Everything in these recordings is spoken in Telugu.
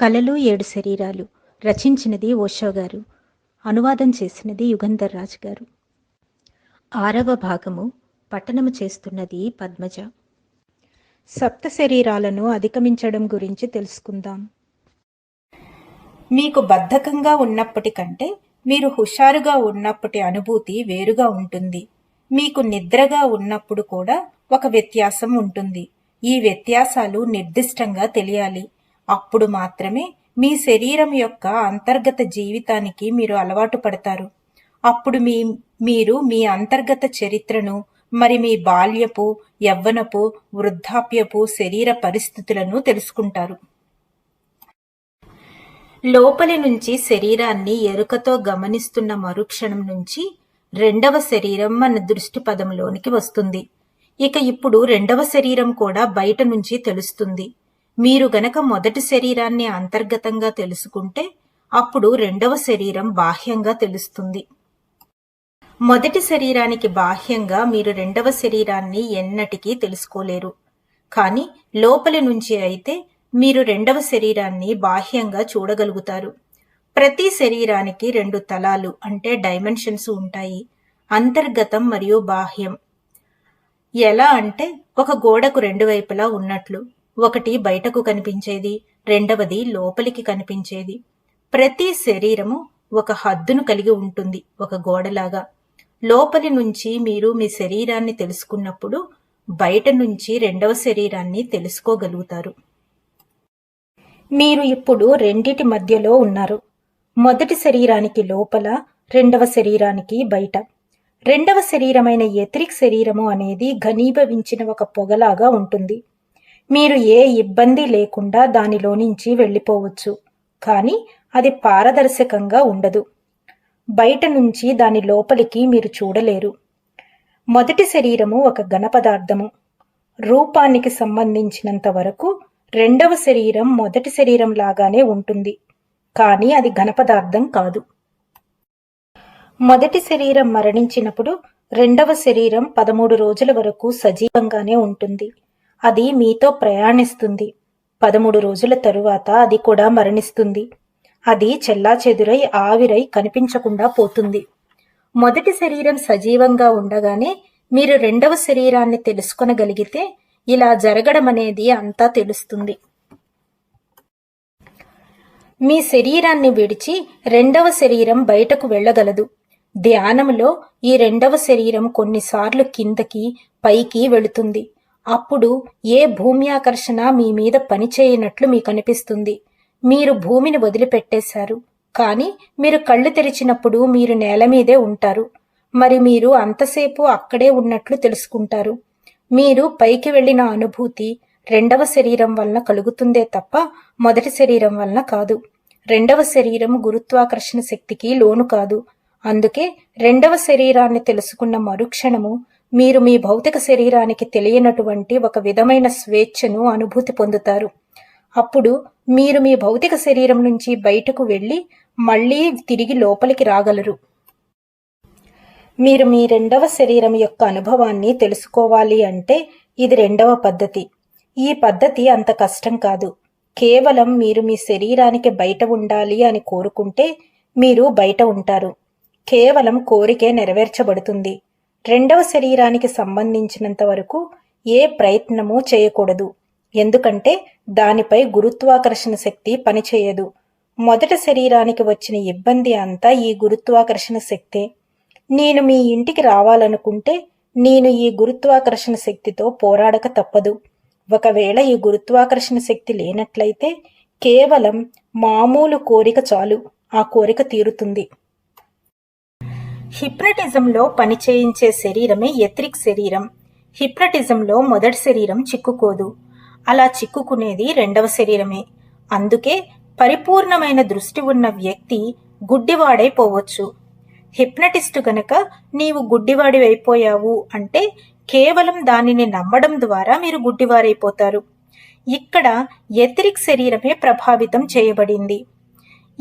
కలలు ఏడు శరీరాలు. రచించినది ఓషో గారు. అనువాదం చేసినది యుగంధర్ రాజ్ గారు. ఆరవ భాగము. పట్టణము చేస్తున్నది పద్మజ. సప్త శరీరాలను అధిగమించడం గురించి తెలుసుకుందాం. మీకు బద్ధకంగా ఉన్నప్పటికంటే మీరు హుషారుగా ఉన్నప్పటి అనుభూతి వేరుగా ఉంటుంది. మీకు నిద్రగా ఉన్నప్పుడు కూడా ఒక వ్యత్యాసం ఉంటుంది. ఈ వ్యత్యాసాలు నిర్దిష్టంగా తెలియాలి. అప్పుడు మాత్రమే మీ శరీరం యొక్క అంతర్గత జీవితానికి మీరు అలవాటు పడతారు. అప్పుడు మీ మీరు మీ అంతర్గత చరిత్రను మరి మీ బాల్యపు యవ్వనపు వృద్ధాప్యపు శరీర పరిస్థితులను తెలుసుకుంటారు. లోపలి నుంచి శరీరాన్ని ఎరుకతో గమనిస్తున్న మరుక్షణం నుంచి రెండవ శరీరం మన దృష్టి పదంలోనికి వస్తుంది. ఇక ఇప్పుడు రెండవ శరీరం కూడా బయట నుంచి తెలుస్తుంది. మీరు గనక మొదటి శరీరాన్ని అంతర్గతంగా తెలుసుకుంటే అప్పుడు రెండవ శరీరం బాహ్యంగా తెలుస్తుంది. మొదటి శరీరానికి బాహ్యంగా మీరు రెండవ శరీరాన్ని ఎన్నటికీ తెలుసుకోలేరు. కానీ లోపలి నుంచి అయితే మీరు రెండవ శరీరాన్ని బాహ్యంగా చూడగలుగుతారు. ప్రతి శరీరానికి రెండు తలాలు అంటే డైమెన్షన్స్ ఉంటాయి. అంతర్గతం మరియు బాహ్యం. ఎలా అంటే ఒక గోడకు రెండు వైపులా ఉన్నట్లు. ఒకటి బయటకు కనిపించేది రెండవది లోపలికి కనిపించేది. ప్రతి శరీరము ఒక హద్దును కలిగి ఉంటుంది ఒక గోడలాగా. లోపలి నుంచి మీరు మీ శరీరాన్ని తెలుసుకున్నప్పుడు బయట నుంచి రెండవ శరీరాన్ని తెలుసుకోగలుగుతారు. మీరు ఇప్పుడు రెండిటి మధ్యలో ఉన్నారు. మొదటి శరీరానికి లోపల రెండవ శరీరానికి బయట. రెండవ శరీరమైన ఎత్రిక్ శరీరము అనేది ఘనీభవించిన ఒక పొగలాగా ఉంటుంది. మీరు ఏ ఇబ్బంది లేకుండా దానిలో నుంచి వెళ్ళిపోవచ్చు. కానీ అది పారదర్శకంగా ఉండదు. బయట నుంచి దాని లోపలికి మీరు చూడలేరు. మొదటి శరీరము ఒక ఘన పదార్థము. రూపానికి సంబంధించినంత వరకు రెండవ శరీరం మొదటి శరీరం లాగానే ఉంటుంది. కానీ అది ఘన పదార్థం కాదు. మొదటి శరీరం మరణించినప్పుడు రెండవ శరీరం పదమూడు రోజుల వరకు సజీవంగానే ఉంటుంది. అది మీతో ప్రయాణిస్తుంది. పదమూడు రోజుల తరువాత అది కూడా మరణిస్తుంది. అది చెల్లాచెదురై ఆవిరై కనిపించకుండా పోతుంది. మొదటి శరీరం సజీవంగా ఉండగానే మీరు రెండవ శరీరాన్ని తెలుసుకొనగలిగితే ఇలా జరగడం అనేది అంతా తెలుస్తుంది. మీ శరీరాన్ని విడిచి రెండవ శరీరం బయటకు వెళ్ళగలదు. ధ్యానంలో ఈ రెండవ శరీరం కొన్నిసార్లు కిందకి పైకి వెళుతుంది. అప్పుడు ఏ భూమి ఆకర్షణ మీ మీద పనిచేయనట్లు మీకు అనిపిస్తుంది? మీరు భూమిని వదిలిపెట్టేశారు. కానీ మీరు కళ్ళు తెరిచినప్పుడు మీరు నేల మీదే ఉంటారు. మరి మీరు అంతసేపు అక్కడే ఉన్నట్లు తెలుసుకుంటారు. మీరు పైకి వెళ్ళిన అనుభూతి రెండవ శరీరం వలన కలుగుతుందే తప్ప మొదటి శరీరం వలన కాదు. రెండవ శరీరం గురుత్వాకర్షణ శక్తికి లోను కాదు. అందుకే రెండవ శరీరాన్ని తెలుసుకున్న మరుక్షణము మీరు మీ భౌతిక శరీరానికి తెలియనటువంటి ఒక విధమైన స్వేచ్ఛను అనుభూతి పొందుతారు. అప్పుడు మీరు మీ భౌతిక శరీరం నుంచి బయటకు వెళ్ళి మళ్ళీ తిరిగి లోపలికి రాగలరు. మీరు మీ రెండవ శరీరం యొక్క అనుభవాన్ని తెలుసుకోవాలి అంటే ఇది రెండవ పద్ధతి. ఈ పద్ధతి అంత కష్టం కాదు. కేవలం మీరు మీ శరీరానికి బయట ఉండాలి అని కోరుకుంటే మీరు బయట ఉంటారు. కేవలం కోరికే నెరవేర్చబడుతుంది. రెండవ శరీరానికి సంబంధించినంత వరకు ఏ ప్రయత్నము చేయకూడదు. ఎందుకంటే దానిపై గురుత్వాకర్షణ శక్తి పనిచేయదు. మొదటి శరీరానికి వచ్చిన ఇబ్బంది అంతా ఈ గురుత్వాకర్షణ శక్తే. నేను మీ ఇంటికి రావాలనుకుంటే నేను ఈ గురుత్వాకర్షణ శక్తితో పోరాడక తప్పదు. ఒకవేళ ఈ గురుత్వాకర్షణ శక్తి లేనట్లయితే కేవలం మామూలు కోరిక చాలు. ఆ కోరిక తీరుతుంది. హిప్నటిజంలో పనిచేయించే శరీరమే ఎత్రిక్ శరీరం. హిప్నటిజంలో మొదటి శరీరం చిక్కుకోదు. అలా చిక్కుకునేది రెండవ శరీరమే. అందుకే పరిపూర్ణమైన దృష్టి ఉన్న వ్యక్తి గుడ్డివాడైపోవచ్చు హిప్నటిస్టు గనక నీవు గుడ్డివాడివైపోయావు అంటే కేవలం దానిని నమ్మడం ద్వారా మీరు గుడ్డివారైపోతారు. ఇక్కడ ఎత్రిక్ శరీరమే ప్రభావితం చేయబడింది.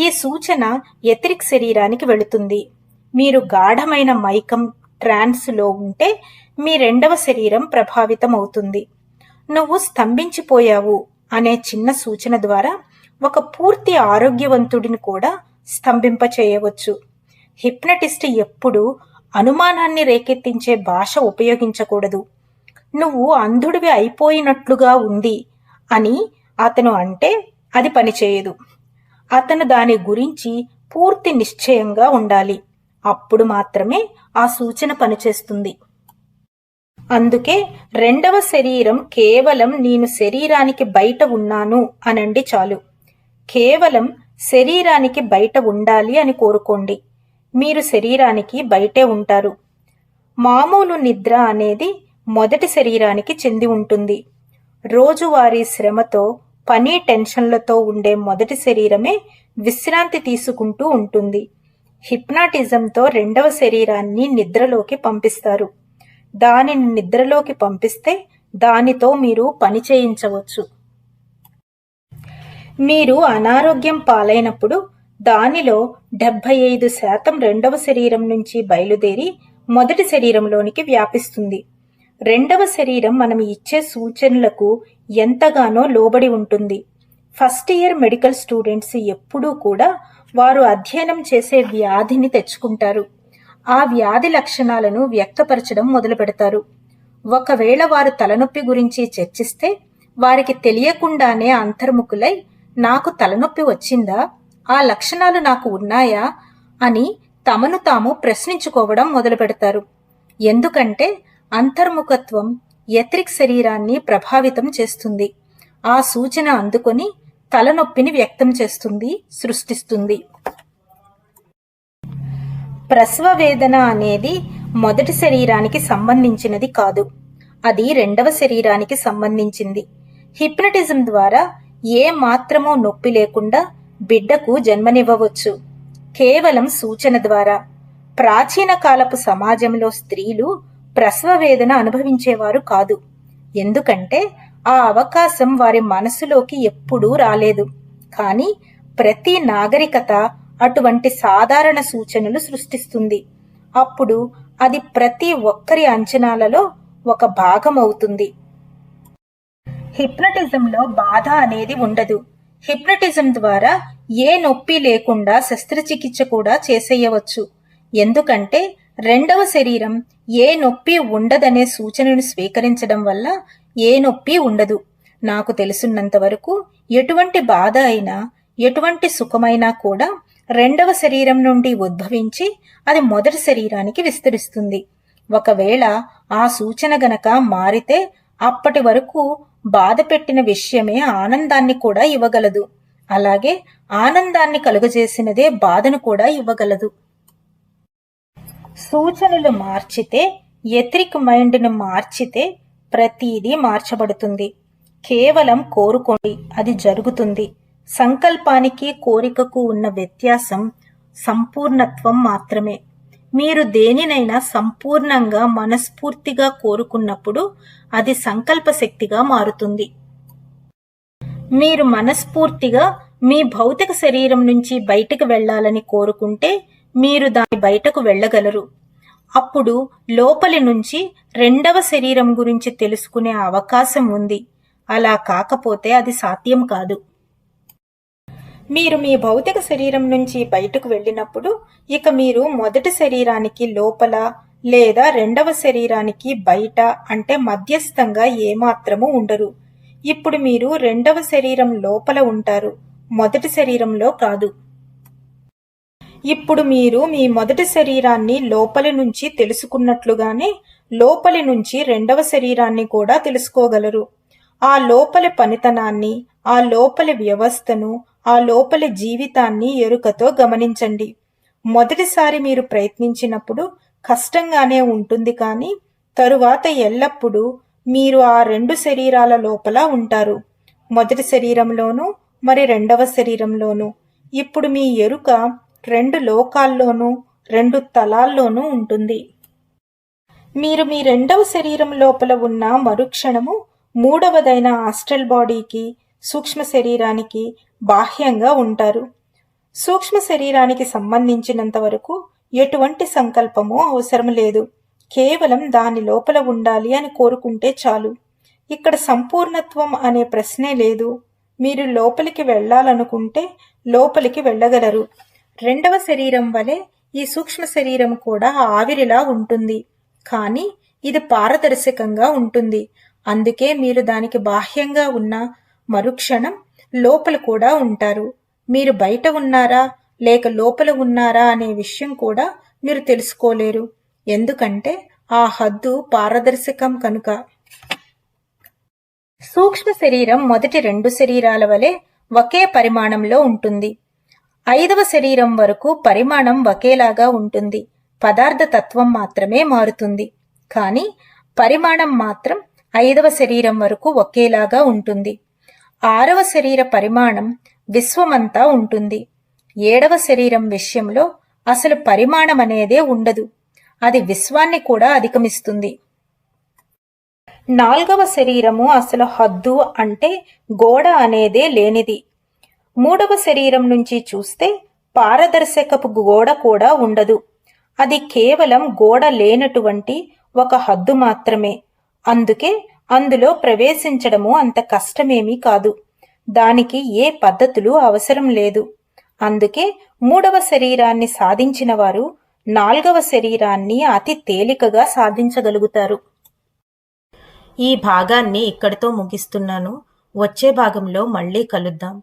ఈ సూచన ఎత్రిక్ శరీరానికి వెళుతుంది. మీరు గాఢమైన మైకం ట్రాన్స్లో ఉంటే మీ రెండవ శరీరం ప్రభావితం అవుతుంది నువ్వు స్తంభించిపోయావు అనే చిన్న సూచన ద్వారా ఒక పూర్తి ఆరోగ్యవంతుడిని కూడా స్తంభింప చేయవచ్చు హిప్నటిస్ట్ ఎప్పుడు అనుమానాన్ని రేకెత్తించే భాష ఉపయోగించకూడదు. నువ్వు అంధుడివి అయిపోయినట్లుగా ఉంది అని అతను అంటే అది పనిచేయదు. అతను దాని గురించి పూర్తి నిశ్చయంగా ఉండాలి. అప్పుడు మాత్రమే ఆ సూచన పనిచేస్తుంది. అందుకే రెండవ శరీరం కేవలం నేను శరీరానికి బయట ఉన్నాను అనండి చాలు. కేవలం శరీరానికి బయట ఉండాలి అని కోరుకోండి. మీరు శరీరానికి బయటే ఉంటారు. మామూలు నిద్ర అనేది మొదటి శరీరానికి చెంది ఉంటుంది. రోజువారీ శ్రమతో పని టెన్షన్లతో ఉండే మొదటి శరీరమే విశ్రాంతి తీసుకుంటూ ఉంటుంది. హిప్నాటిజంతో రెండవ శరీరాన్ని నిద్రలోకి పంపిస్తారు. దానిని నిద్రలోకి పంపిస్తే దానితో మీరు పని చేయించవచ్చు. మీరు అనారోగ్యం పాలైనప్పుడు దానిలో డెబ్బై ఐదు శాతం రెండవ శరీరం నుంచి బయలుదేరి మొదటి శరీరంలోనికి వ్యాపిస్తుంది. రెండవ శరీరం మనం ఇచ్చే సూచనలకు ఎంతగానో లోబడి ఉంటుంది. ఫస్ట్ ఇయర్ మెడికల్ స్టూడెంట్స్ ఎప్పుడూ కూడా వారు అధ్యయనం చేసే వ్యాధిని తెచ్చుకుంటారు. ఆ వ్యాధి లక్షణాలను వ్యక్తపరచడం మొదలు పెడతారు ఒకవేళ వారు తలనొప్పి గురించి చర్చిస్తే వారికి తెలియకుండానే అంతర్ముఖులై నాకు తలనొప్పి వచ్చిందా? ఆ లక్షణాలు నాకు ఉన్నాయా? అని తమను తాము ప్రశ్నించుకోవడం మొదలు పెడతారు ఎందుకంటే అంతర్ముఖత్వం ఎత్రిక్ శరీరాన్ని ప్రభావితం చేస్తుంది. ఆ సూచన అందుకొని తలనొప్పిని వ్యక్తం చేస్తుంది సృష్టిస్తుంది. ప్రసవ వేదన అనేది మొదటి శరీరానికి సంబంధించినది కాదు. అది రెండవ శరీరానికి సంబంధించింది. హిప్నటిజం ద్వారా ఏ మాత్రమూ నొప్పి లేకుండా బిడ్డకు జన్మనివ్వవచ్చు. కేవలం సూచన ద్వారా. ప్రాచీన కాలపు సమాజంలో స్త్రీలు ప్రసవ వేదన అనుభవించేవారు కాదు. ఎందుకంటే ఆ అవకాశం వారి మనసులోకి ఎప్పుడూ రాలేదు. కానీ ప్రతి నాగరికత అటువంటి సాధారణ సూచనలు సృష్టిస్తుంది. అప్పుడు అది ప్రతి ఒక్కరి అంచనాలలో ఒక భాగం అవుతుంది హిప్నటిజంలో బాధ అనేది ఉండదు. హిప్నటిజం ద్వారా ఏ నొప్పి లేకుండా శస్త్రచికిత్స కూడా చేసేయవచ్చు. ఎందుకంటే రెండవ శరీరం ఏ నొప్పి ఉండదనే సూచనను స్వీకరించడం వల్ల ఏ నొప్పి ఉండదు. నాకు తెలుసున్నంత వరకు ఎటువంటి బాధ అయినా ఎటువంటి సుఖమైనా కూడా రెండవ శరీరం నుండి ఉద్భవించి అది మొదటి శరీరానికి విస్తరిస్తుంది. ఒకవేళ ఆ సూచన గనక మారితే అప్పటి వరకు బాధ పెట్టిన విషయమే ఆనందాన్ని కూడా ఇవ్వగలదు. అలాగే ఆనందాన్ని కలుగజేసినదే బాధను కూడా ఇవ్వగలదు. సూచనలు మార్చితే ఎత్రిక్ మైండ్ను మార్చితే ప్రతిదీ మార్చబడుతుంది. కేవలం కోరుకోండి అది జరుగుతుంది. సంకల్పానికి కోరికకు ఉన్న వ్యత్యాసం సంపూర్ణత్వం మాత్రమే. మీరు దేనినైనా సంపూర్ణంగా మనస్ఫూర్తిగా కోరుకున్నప్పుడు అది సంకల్ప శక్తిగా మారుతుంది. మీరు మనస్ఫూర్తిగా మీ భౌతిక శరీరం నుంచి బయటకు వెళ్ళాలని కోరుకుంటే మీరు దాని బయటకు వెళ్ళగలరు. అప్పుడు లోపలి నుంచి రెండవ శరీరం గురించి తెలుసుకునే అవకాశం ఉంది. అలా కాకపోతే అది సాధ్యం కాదు. మీరు మీ భౌతిక శరీరం నుంచి బయటకు వెళ్ళినప్పుడు ఇక మీరు మొదటి శరీరానికి లోపల లేదా రెండవ శరీరానికి బయట అంటే మధ్యస్థంగా ఏమాత్రము ఉండరు. ఇప్పుడు మీరు రెండవ శరీరం లోపల ఉంటారు. మొదటి శరీరంలో కాదు. ఇప్పుడు మీరు మీ మొదటి శరీరాన్ని లోపలి నుంచి తెలుసుకున్నట్లుగానే లోపలి నుంచి రెండవ శరీరాన్ని కూడా తెలుసుకోగలరు. ఆ లోపలి పనితనాన్ని ఆ లోపలి వ్యవస్థను ఆ లోపలి జీవితాన్ని ఎరుకతో గమనించండి. మొదటిసారి మీరు ప్రయత్నించినప్పుడు కష్టంగానే ఉంటుంది కానీ తరువాత ఎల్లప్పుడూ మీరు ఆ రెండు శరీరాల లోపల ఉంటారు. మొదటి శరీరంలోనూ మరి రెండవ శరీరంలోనూ. ఇప్పుడు మీ ఎరుక రెండు లోకాల్లోనూ రెండు తలాల్లోనూ ఉంటుంది. మీరు మీ రెండవ శరీరం లోపల ఉన్న మరుక్షణము మూడవదైన ఆస్ట్రల్ బాడీకి సూక్ష్మ శరీరానికి బాహ్యంగా ఉంటారు. సూక్ష్మ శరీరానికి సంబంధించినంత వరకు ఎటువంటి సంకల్పము అవసరం లేదు. కేవలం దాని లోపల ఉండాలి అని కోరుకుంటే చాలు. ఇక్కడ సంపూర్ణత్వం అనే ప్రశ్నే లేదు. మీరు లోపలికి వెళ్ళాలనుకుంటే లోపలికి వెళ్ళగలరు. రెండవ శరీరం వలె ఈ సూక్ష్మ శరీరం కూడా ఆవిరిలా ఉంటుంది. కానీ ఇది పారదర్శకంగా ఉంటుంది. అందుకే మీరు దానికి బాహ్యంగా ఉన్న మరుక్షణం లోపల కూడా ఉంటారు. మీరు బయట ఉన్నారా లేక లోపల ఉన్నారా అనే విషయం కూడా మీరు తెలుసుకోలేరు. ఎందుకంటే ఆ హద్దు పారదర్శకం కనుక. సూక్ష్మ శరీరం మొదటి రెండు శరీరాల వలె ఒకే పరిమాణంలో ఉంటుంది. ఐదవ శరీరం వరకు పరిమాణం ఒకేలాగా ఉంటుంది. పదార్థ తత్వం మాత్రమే మారుతుంది. కానీ పరిమాణం మాత్రం ఐదవ శరీరం వరకు ఒకేలాగా ఉంటుంది. ఆరవ శరీర పరిమాణం విశ్వమంతా ఉంటుంది. ఏడవ శరీరం విషయంలో అసలు పరిమాణం అనేదే ఉండదు. అది విశ్వాన్ని కూడా అధిగమిస్తుంది. నాల్గవ శరీరము అసలు హద్దు అంటే గోడ అనేదే లేనిది. మూడవ శరీరం నుంచి చూస్తే పారదర్శకపు గోడ కూడా ఉండదు. అది కేవలం గోడ లేనటువంటి ఒక హద్దు మాత్రమే. అందుకే అందులో ప్రవేశించడము అంత కష్టమేమీ కాదు. దానికి ఏ పద్ధతులు అవసరం లేదు. అందుకే మూడవ శరీరాన్ని సాధించిన వారు నాల్గవ శరీరాన్ని అతి తేలికగా సాధించగలుగుతారు. ఈ భాగాన్ని ఇక్కడితో ముగిస్తున్నాను. వచ్చే భాగంలో మళ్ళీ కలుద్దాం.